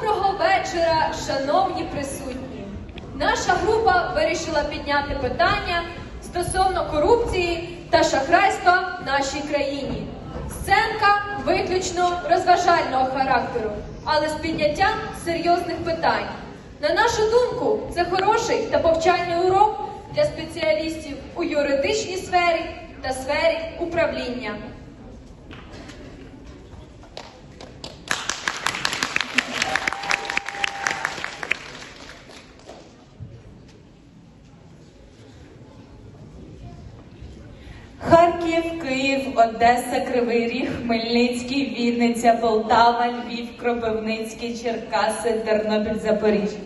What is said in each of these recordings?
Доброго вечора, шановні присутні. Наша група вирішила підняти питання стосовно корупції та шахрайства в нашій країні. Сценка виключно розважального характеру, але з підняттям серйозних питань. На нашу думку, це хороший та повчальний урок для спеціалістів у юридичній сфері та сфері управління. Харків, Київ, Одеса, Кривий Ріг, Хмельницький, Вінниця, Полтава, Львів, Кропивницький, Черкаси, Тернопіль, Запоріжжя.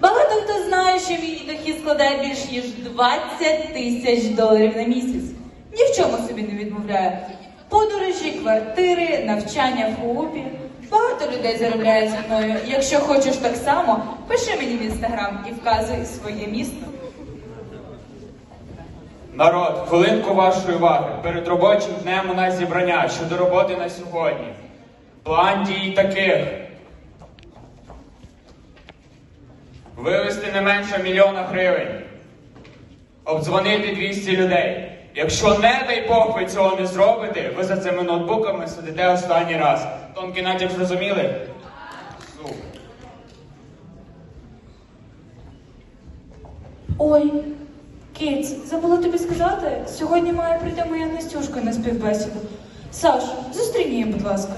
Багато хто знає, що мій дохід складає більш ніж 20 тисяч доларів на місяць. Ні в чому собі не відмовляю. Подорожі, квартири, навчання в ХУПі. Багато людей заробляють зі мною. Якщо хочеш так само, пиши мені в інстаграм і вказуй своє місто. Народ, хвилинку вашої уваги. Перед робочим днем у нас зібрання щодо роботи на сьогодні. План дій таких. Вивести не менше мільйона гривень. Обдзвонити 200 людей. Якщо не дай Бог ви цього не зробите, ви за цими ноутбуками сидите останній раз. Тонкий натяк зрозуміли? Ой, Кіць, забула тобі сказати, сьогодні має прийти моя Настюшка на співбесіду. Саш, зустрінь її, будь ласка.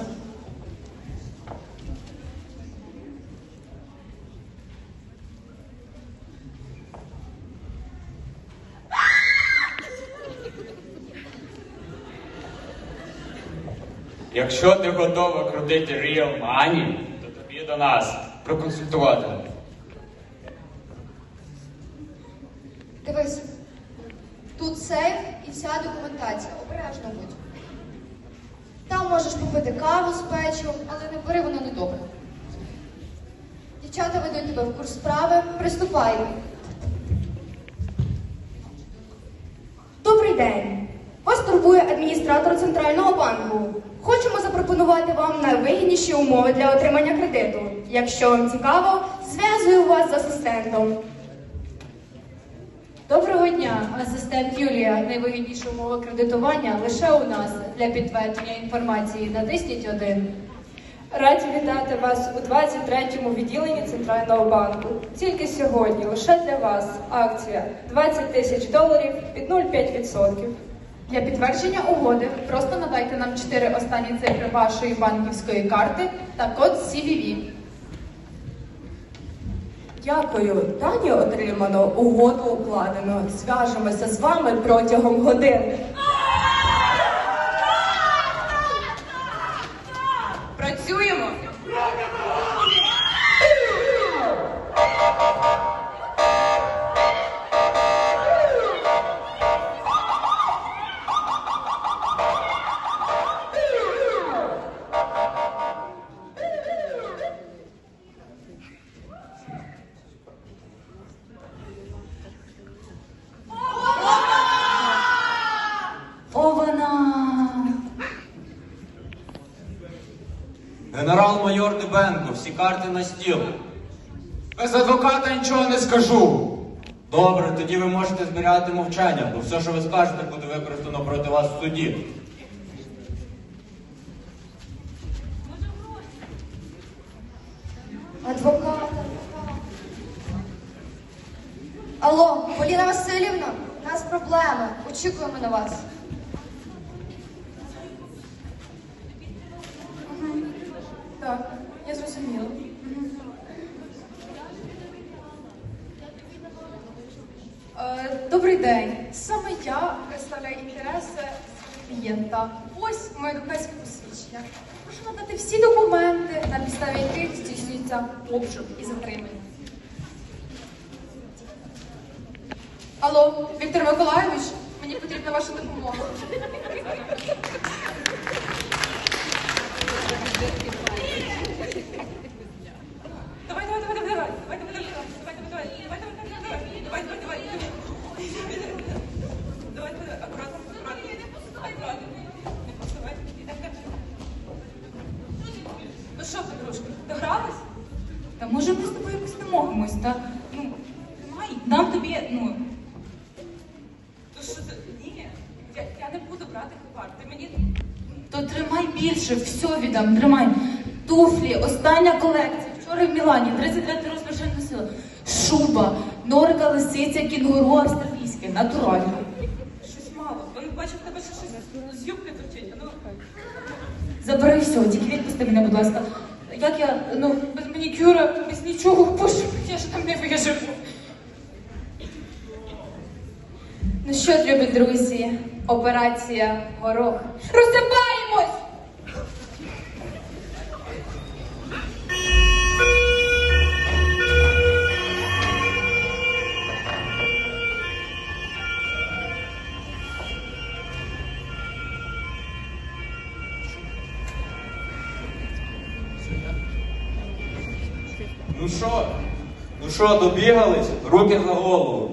Якщо ти готова крутити real money, то тобі до нас проконсультувати. Дивись, сейф і вся документація. Обережно будь. Там можеш попити каву з печивом, але не бери воно недобре. Дівчата ведуть тебе в курс справи. Приступай. Добрий день. Вас турбує адміністратор центрального банку. Хочемо запропонувати вам найвигідніші умови для отримання кредиту. Якщо вам цікаво, зв'язую вас з асистентом. Доброго дня, асистент Юлія. Найвигідніші умови кредитування лише у нас. Для підтвердження інформації натисніть один. Раді вітати вас у 23-му відділенні Центрального банку. Тільки сьогодні, лише для вас, акція 20 тисяч доларів під 0,5%. Для підтвердження угоди просто надайте нам чотири останні цифри вашої банківської карти та код CVV. Дякую. Дані отримано, угоду укладено. Зв'яжемося з вами протягом години. Працюємо! Генерал-майор Дебенко, всі карти на стіл. Без адвоката нічого не скажу. Добре, тоді ви можете зберігати мовчання, бо все, що ви скажете, буде використано проти вас в суді. Адвокат, адвокат. Алло, Поліна Васильівна, у нас проблеми. Очікуємо на вас. Так, я зрозуміла. Е, Добрий день. Саме я представляю інтереси клієнта. Ось моє адвокатське посвідчення. Прошу надати всі документи, на підставі яких здійснюється обшук і затримання. Алло, Віктор Миколайович, мені потрібна ваша допомога. Та ну, тримай, дам тобі, ну. То що ти? Ні, я, я не буду брати хабар. Ти мені. То тримай більше, все віддам, тримай. Туфлі, остання колекція. Вчора в Мілані, 39 розмір ще не носила. Шуба, норка, лисиця, кінгуру, австралійське, натурально. Щось мало. Ви бачив, в тебе ще щось з юбки торчить. Ну, Забери все, тільки відпусти мене, будь ласка. Як я, ну, без манікюра, нічого, боже, я ж там не виживу. Ну що, любі друзі, операція горох. Розсипаємось! Ну що? Ну що, добігались? Руки за голову.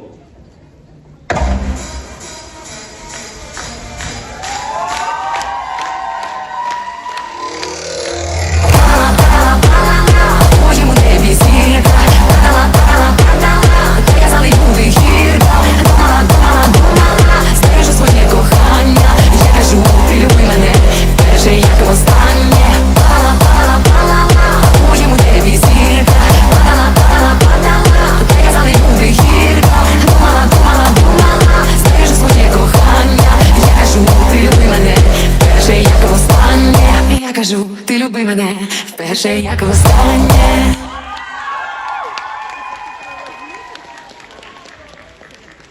Як і останнє Я кажу, ти люби мене, вперше як востаннє